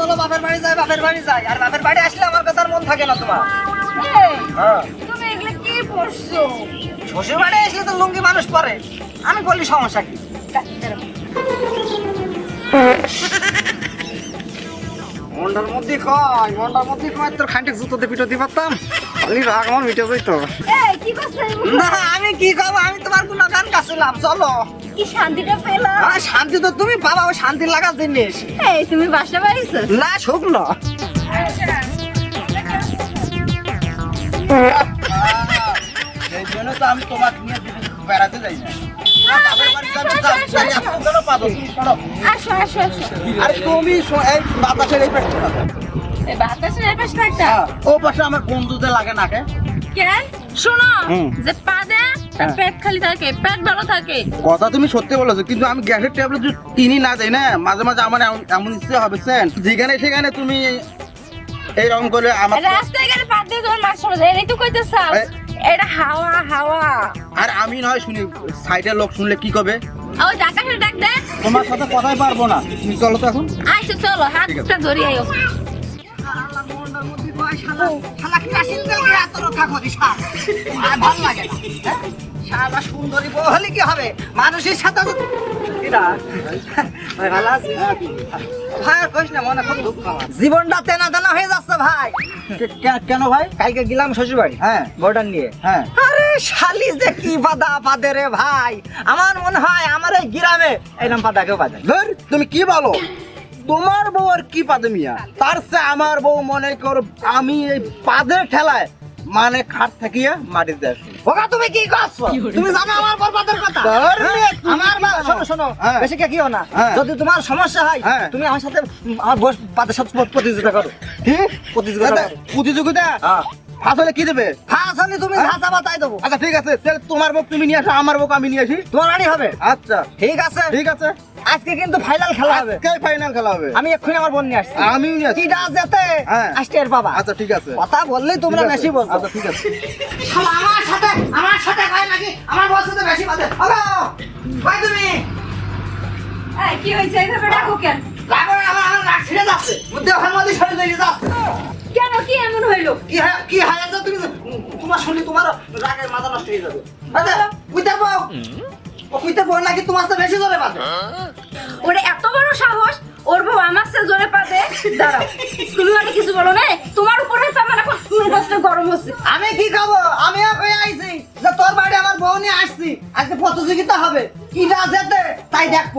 চলো বাপের বাড়ি যাই বাপের বাড়ি যাই আর বাপের বাড়ি আসলে আমার কথা আর মন থাকে না তোমার। হ্যাঁ। তুমি এগুলো কি পড়ছো? শ্বশুর বাড়ি আসলে তো লুঙ্গি মানুষ পরে। আমি বলি সমস্যা কি? মন্ডার মধ্যে কয় মন্ডার মধ্যে কয় তোর খানটে জুতোতে পিটো দিয়ে পারতাম। খালি রাগ আমার মিটে যাইতো? না আমি কি করব? আমি তোমার কোনো গান গাছিলাম চলো। কি শান্তিটা পেলাম আর শান্তি তো তুমি পাবা ওই শান্তি লাগা জিনিস এই তুমি বাসা বাড়িছো? না শুকনো সেই জন্য তো আমি নিয়ে বেড়াতে যাই না। আসো আসো আসো। আরে তুমি বাতাসের এই পাশটা একটা হ্যাঁ, ও পাশে আমার বন্ধুদের লাগে নাকে। কেন শোনো। যে পা দেয় তার হ্যাঁ। পেট খালি থাকে পেট ভালো থাকে। কথা তুমি সত্যি বলেছ কিন্তু আমি গ্যাসের ট্যাবলেট যদি কিনি না না? মাঝে মাঝে আমার এমন- ইচ্ছে হবে সেন। যেখানে সেখানে তুমি করে আমার রাস্তায় গেলে পা দিয়ে তোমার মাছ যায় তো কইতে চাও এটা হাওয়া হাওয়া। আর আমি নয় শুনি সাইডের লোক শুনলে কি করবে ও ডাক দে। তোমার সাথে কথাই পারব না। তুমি চলো তো এখন। আচ্ছা চলো হাতটা ধরি আইও শালা সুন্দরী বউ হলে কি হবে? মানুষের সাথে তো- কিরা? ভাই ভালো আছিস? ভাই আর কইস না, মনে খুব দুঃখ আমার। জীবনটা তেনা তেনা হয়ে যাচ্ছে ভাই। কেন ভাই? কালকে গেলাম শ্বশুর বাড়ি হ্যাঁ। বউটার নিয়ে। হ্যাঁ। আরে শালি যে কি বাদা পাদে রে ভাই। আমার মনে হয় আমার এই গ্রামে এরকম পাদা কেউ পাদে তুমি কি বলো? তোমার বউ আর কি পাদে মিয়া? তার সে আমার বউ মনে কর আমি এই পাদের ঠেলায় মানে খাট থাকিয়া মাটিতে আসি ওকা তুমি কি করছ? তুমি জানো আমার বরবাদের কথা? হ্যাঁ? আমার শোনো শোনো বেশি কে কিও না। যদি তোমার সমস্যা হয় তুমি আমার সাথে আমার বস পাদের সাথে প্রতিযোগিতা করো। কি? প্রতিযোগিতা প্রতিযোগিতা? ফাঁস কি দেবে? ফাঁস হলে তুমি ঝাঁচা বাতাই দেবো। আচ্ছা ঠিক আছে। তাহলে তোমার বুক তুমি নিয়ে আসো আমার বুক আমি নিয়ে আসি। তোমার রানি হবে? আচ্ছা। ঠিক আছে। ঠিক আছে। আজকে কিন্তু ফাইনাল খেলা হবে। আজকে ফাইনাল খেলা হবে। আমি এক্ষুনি আমার বোন নিয়ে আসছি। আমি কিটা যেতে আসতে এর বাবা। আচ্ছা ঠিক আছে। কথা বললেই তোমরা বেশি বলছো। আচ্ছা ঠিক আছে। শালা আমার সাথে আমার সাথে হয় নাকি? আমার বস সাথে বেশি বাজে হ্যালো ভাই তুমি? এই কি হইছে এইভাবে ডাকো কেন? লাগো না, আমার আমার নাক ছিঁড়ে যাচ্ছে। মধ্যে ওখানে মধ্যে সরে দিয়ে যাচ্ছে। কেন? কি এমন হইল? কি হয় কি হয়? আছে তুমি তোমার শুনলে তোমার রাগের মাথা নষ্ট হয়ে যাবে। আচ্ছা কুইতে কুইতে বউ নাকি তোমার সাথে বেশি জোরে বাজে? ওরে এত বড় সাহস? ওর বউ আমার সাথে জোরে পাবে দাঁড়াও তুমি মানে কিছু বলো না? তোমার উপরে তো আমার এখন বসলে গরম হচ্ছে। আমি কি খাব? আমি কই আইছি যে তোর বাড়ি আমার বউ নিয়ে আসছি। আজকে প্রতিযোগিতা হবে। কি না যেতে তাই দেখব।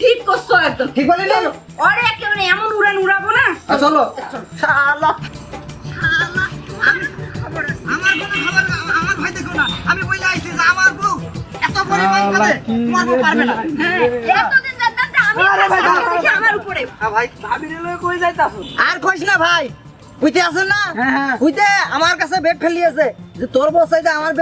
ঠিক করছ একদম। ঠিক বলি না? ওরে একেবারে এমন উড়ান উড়াবো না? চলো। শালা, আমার কোনো খবর আমার ভয় দেখো না। আমি বলে আইছি যে আমার বউ হ্যাঁ, তো আরে কইস না ভাই বুঝতে আছেন না? বুঝতে আমার কাছে বেড ফেলিয়েছে যে তোর বসাইতে আমার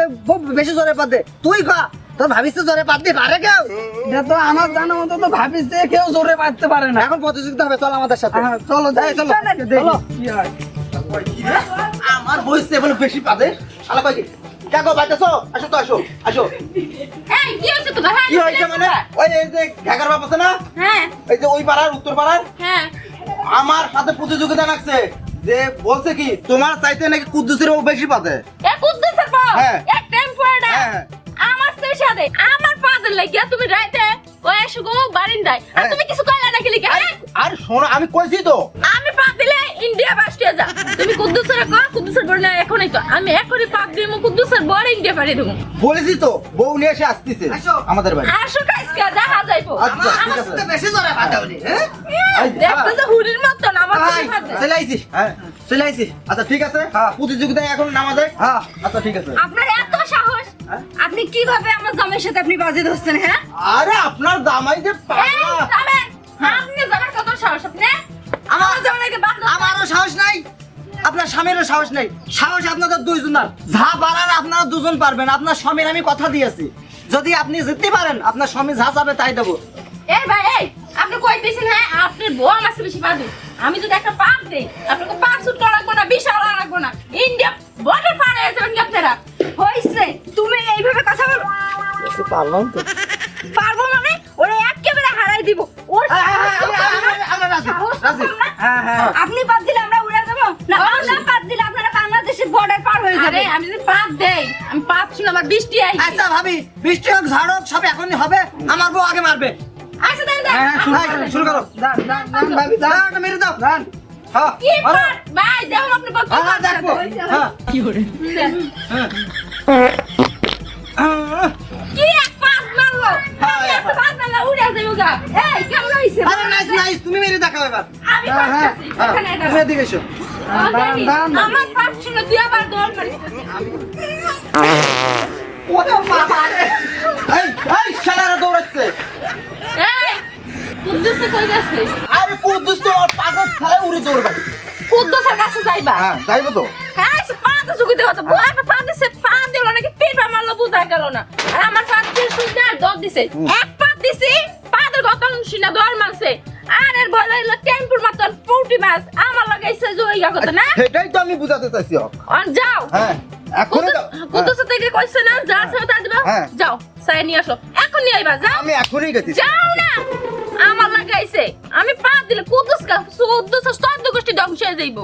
বেশি জোরে পাতে। তুই কা তোর ভাবিস তো জোরে পাতে পারে কেউ? এটা তো আমার জানা মতো তো ভাবিস যে কেউ জোরে পারতে পারে না। এখন প্রতিযোগিতা হবে চল আমাদের সাথে। হ্যাঁ, চলো যাই চলো চলো। কি হয়। আমার বইছে বলে বেশি পাতে। শালা দেখো বাইতেছো? আসো তো আসো আসো। এই কি হচ্ছে তোমার? হ্যাঁ কি হয়েছে মানে? ওই এই যে ঘাগার বাপ আছে না? হ্যাঁ। এই যে ওই পাড়ার উত্তর পাড়ার? হ্যাঁ। আমার সাথে প্রতিযোগিতা লাগছে। যে বলছে কি তোমার চাইতে নাকি কুদ্দুসের ও বেশি পাতে? এ কুদ্দুসের পর হ্যাঁ। এক টেম্পো এটা হ্যাঁ। আমার সেই সাথে। আমার পাদের লাগিয়া তুমি রাইতে ওই গো বারিন্দায়। আর। তুমি কিছু কইলা নাকি লিখে? আর- শোনো আমি কইছি তো। আমি পাত দিলে ইন্ডিয়া যা। তুমি কুদ্দুসের কো কুদ্দুসের না এখনই তো আমি এখনই কুদ্দুসের বড় ইন্ডিয়া পারি দেবো বলেছি তো বউ নিয়ে এসে আসতেছে আমাদের বাড়ি। আসো দেখা যাইবো। আচ্ছা, ঠিক আছে। বেশি জোরে পাতে হ্যাঁ? দেখতে তো হুরির আমার তুমি পাত দে। চলে আইছিস হ্যাঁ চলে আইছিস আচ্ছা ঠিক আছে। প্রতিযোগিতায় এখন নামাজে হ্যাঁ। আচ্ছা ঠিক আছে। আপনার এত সাহস আপনি কীভাবে আমার জামাইয়ের সাথে আপনি বাজি ধরছেন হ্যাঁ? আরে আপনার দামাই যে পাগলা। আপনি জামার কত সাহস আপনি? আমার আমারও সাহস নাই। আপনার স্বামীরও সাহস নেই। সাহস আপনাদের দুইজনের। যা পারার আপনারা দুজন পারবেন। আপনার স্বামীর আমি কথা দিয়েছি। যদি আপনি জিততে পারেন আপনার স্বামী যা যাবে তাই দেবো। এই ভাই এই আপনি কই দিয়েছেন হ্যাঁ? আপনার বউ আমার চেয়ে বেশি বাদু আমি যদি একটা পাপ দেই আপনাকে পাঁচ সুট করা লাগবো না বিশাল লাগবো না। ইন্ডিয়া বর্ডার পার হয়ে যাবেন কি আপনারা? হইছে তুমি এইভাবে কথা বলো পারলাম তো। পারব মানে? আপনি বাদ দিলে আমরা উড়ে যাব? না আমরা বাদ দিলে আপনারা বাংলাদেশের বর্ডার পার হয়ে আরে যাবে আমি যদি পাপ দেই আমি পাপ শুনে আমার বৃষ্টি আইছে। আচ্ছা ভাবি বৃষ্টি হোক ঝড় হোক সব এখনই হবে। আমার বউ আগে মারবে। আচ্ছা দেন দেন হ্যাঁ, শুরু করো, শুরু করো। দান দান দান ভাবি দান মেরে দাও। দান হ্যাঁ কি পাপ ভাই দেখো আপনি কত হ্যাঁ, দেখব হ্যাঁ। হ্যাঁ। কি এক পাপ মারলো? হ্যাঁ, আমি একটা উড়ে যাব গা। এই কেমন হইছে? আরে নাইস নাইস তুমি মেরে দেখাও এবার। দৌড়াচ্ছে। কুদ্দুসে কই গেছে? আরে কুদ্দুস তো আর পাগল উড়ে দৌড়বে কুদ্দুসের কাছে যাইবা? হ্যাঁ যাইবো তো। হ্যাঁ সে পা তো ঝুঁকি দেওয়া তো। বউ পা দিছে পা দিল নাকি পেট মারলো বুঝা গেল না। আর আমার পা দিয়ে শুনতে দর দিছে। এক পা দিছি পা দের গত অংশ না দর মারছে। আর এর হলো টেম্পুর মতন পৌটি মাছ আমার লাগাইছে কথা না? সেটাই তো আমি বুঝাতে চাইছি যাও। হ্যাঁ এখনই তো কুদ্দুস থেকে কইছে না? যা আছে তা দিবা। হ্যাঁ। যাও সাই নিয়ে আসো। এখন নিয়ে আইবা যাও। আমি এখনই গেছি। যাও না। আমার লাগাইছে আমি পা দিলে কুতুস কা কুদ্দুস সব গোষ্ঠী ধ্বংস হয়ে যাইবো।